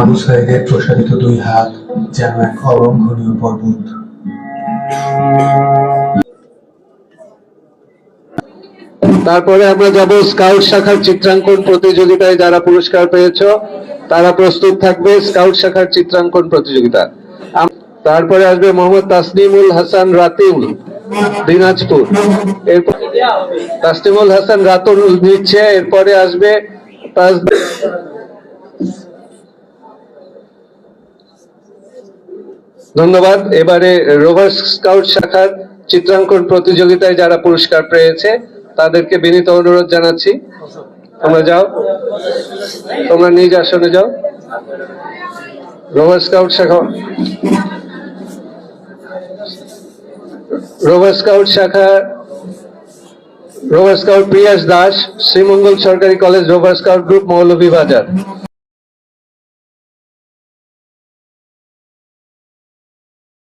আবু সাইদের প্রসারিত দুই হাত যেন এক অলঙ্ঘনীয় পর্বত। তারপরে আমরা যাব স্কাউট শাখার চিত্রাঙ্কন প্রতিযোগিতায় যারা পুরস্কার পেয়েছ, তারা প্রস্তুত থাকবে স্কাউট শাখার চিত্রাঙ্কন প্রতিযোগিতা তারপরে আসবে মোহাম্মদ তাসনিমুল হাসান রাতিউল দিনাজপুর। এরপর তাসনিমুল হাসান রাতুল নিচ্ছে, এরপরে আসবে ধন্যবাদ। এবারে রোভার স্কাউট শাখার চিত্রাঙ্কন প্রতিযোগিতায় যারা পুরস্কার পেয়েছে, তাদেরকে বিনীত অনুরোধ জানাচ্ছি। তোমরা যাও। তোমরা নিজ আসনে যাও। রোভার স্কাউট শাখা। রোভার স্কাউট শাখা, রোভার স্কাউট প্রিয়াস দাস, শ্রীমঙ্গল সরকারি college rover scout group Moulvibazar.